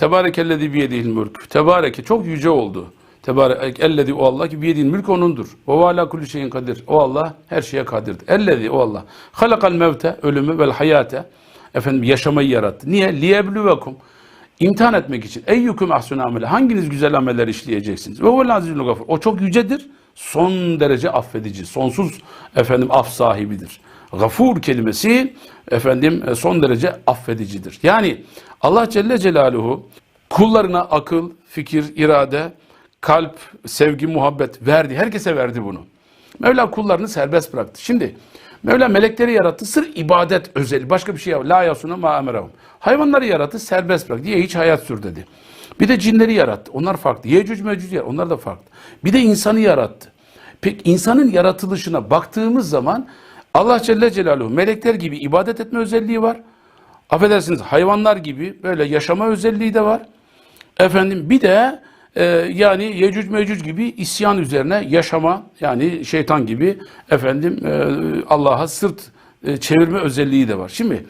Tebarekellezi biyedihil mülk. Tebareke çok yüce oldu. Tebarek ellezi o Allah ki biyedihil mülk onundur. Ve ala kulli şeyin kadir. O Allah her şeye kadirdir. Ellezi o Allah. Halakal mevte ölümü vel hayate. Efendim yaşamayı yarattı. Niye? Liyebluvekum. İmtihan etmek için. Eyyukum ahsunu amele. Hanginiz güzel ameller işleyeceksiniz? Ve vel azizul gafur. O çok yücedir. Son derece affedici. Sonsuz efendim af sahibidir. Gafur kelimesi efendim e, son derece affedicidir. Yani Allah Celle Celaluhu kullarına akıl, fikir, irade, kalp, sevgi, muhabbet verdi. Herkese verdi bunu. Mevla kullarını serbest bıraktı. Şimdi Mevla melekleri yarattı. Sır ibadet özeli. Başka bir şey yok. La yasuna ma emerahum. Hayvanları yarattı. Serbest bıraktı. Diye hiç hayat sür dedi. Bir de cinleri yarattı. Onlar farklı. Yecüc mecüc. Onlar da farklı. Bir de insanı yarattı. Peki insanın yaratılışına baktığımız zaman Allah Celle Celaluhu melekler gibi ibadet etme özelliği var. Affedersiniz hayvanlar gibi böyle yaşama özelliği de var. Efendim bir de e, yani Yecüc Mecüc gibi isyan üzerine yaşama yani şeytan gibi efendim e, Allah'a sırt e, çevirme özelliği de var. Şimdi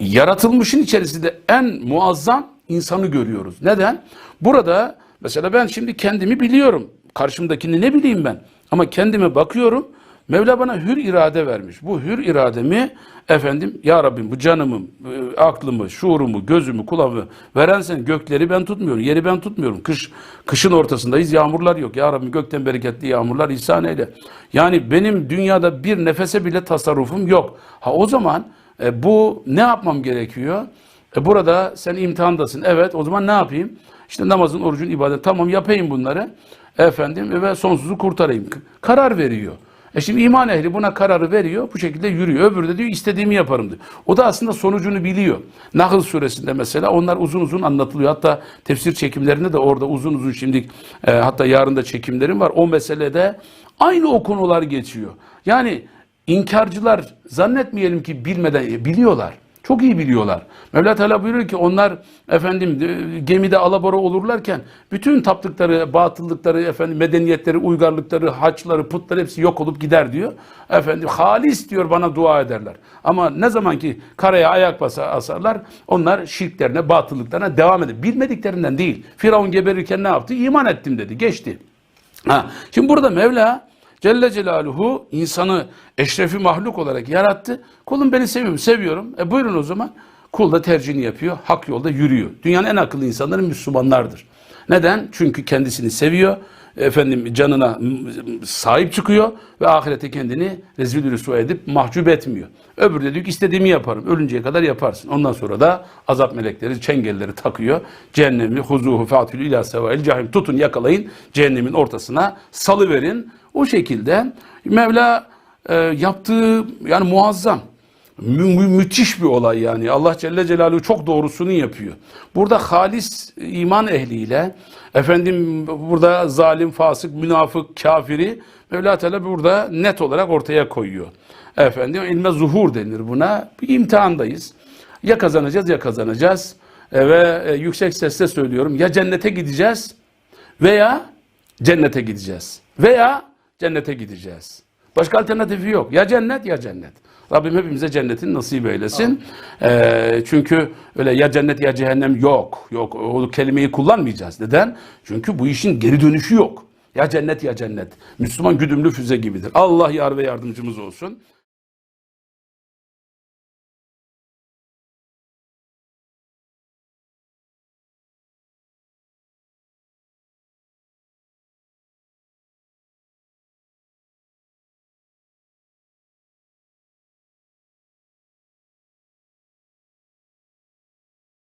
yaratılmışın içerisinde en muazzam insanı görüyoruz. Neden? Burada mesela ben şimdi kendimi biliyorum. Karşımdakini ne bileyim ben? Ama kendime bakıyorum. Mevla bana hür irade vermiş. Bu hür irademi efendim ya Rabbim bu canımı, e, aklımı, şuurumu, gözümü, kulağımı veren sen gökleri ben tutmuyorum. Yeri ben tutmuyorum. Kış kışın ortasındayız. Yağmurlar yok. Ya Rabbim gökten bereketli yağmurlar ihsan eyle. Yani benim dünyada bir nefese bile tasarrufum yok. Ha o zaman e, bu ne yapmam gerekiyor? E, burada sen imtihandasın. Evet o zaman ne yapayım? İşte namazın, orucun, ibadet. Tamam yapayım bunları. Efendim ve sonsuzu kurtarayım. Karar veriyor. E şimdi iman ehli buna kararı veriyor. Bu şekilde yürüyor. Öbürü de diyor istediğimi yaparım diyor. O da aslında sonucunu biliyor. Nahl suresinde mesela onlar uzun uzun anlatılıyor. Hatta tefsir çekimlerinde de orada uzun uzun şimdi e, hatta yarın da çekimlerim var. O meselede aynı o konular geçiyor. Yani inkarcılar zannetmeyelim ki bilmeden e, biliyorlar. Çok iyi biliyorlar. Mevla Teala buyuruyor ki onlar efendim e, gemide alabora olurlarken bütün taptıkları, batıllıkları, efendim medeniyetleri, uygarlıkları, haçları, putları hepsi yok olup gider diyor. Efendim halis diyor bana dua ederler. Ama ne zaman ki karaya ayak basa asarlar onlar şirklerine, batıllıklarına devam eder. Bilmediklerinden değil. Firavun geberirken ne yaptı? İman ettim dedi. Geçti. Ha, şimdi burada Mevla Celle Celaluhu insanı eşrefi mahluk olarak yarattı. Kulum beni seviyorum, seviyorum. E buyurun o zaman. Kul da tercihini yapıyor, hak yolda yürüyor. Dünyanın en akıllı insanları Müslümanlardır. Neden? Çünkü kendisini seviyor, efendim canına sahip çıkıyor ve ahirete kendini rezil rüsva edip mahcup etmiyor. Öbürü de diyor ki istediğimi yaparım. Ölünceye kadar yaparsın. Ondan sonra da azap melekleri çengelleri takıyor. Cehennemi huzuhu fatülü ila sevail cahim. Tutun yakalayın cehennemin ortasına salıverin. O şekilde Mevla e, yaptığı yani muazzam. Mü- mü- müthiş bir olay yani. Allah Celle Celaluhu çok doğrusunu yapıyor. Burada halis iman ehliyle efendim burada zalim, fasık, münafık, kafiri Mevla Teala burada net olarak ortaya koyuyor. Efendim ilme zuhur denir buna. Bir imtihandayız. Ya kazanacağız ya kazanacağız. E, ve e, yüksek sesle söylüyorum. Ya cennete gideceğiz veya cennete gideceğiz. Veya cennete gideceğiz. Başka alternatifi yok. Ya cennet ya cennet. Rabbim hepimize cennetin nasip eylesin. Ee, çünkü öyle ya cennet ya cehennem yok. Yok o kelimeyi kullanmayacağız. Neden? Çünkü bu işin geri dönüşü yok. Ya cennet ya cennet. Müslüman güdümlü füze gibidir. Allah yar ve yardımcımız olsun.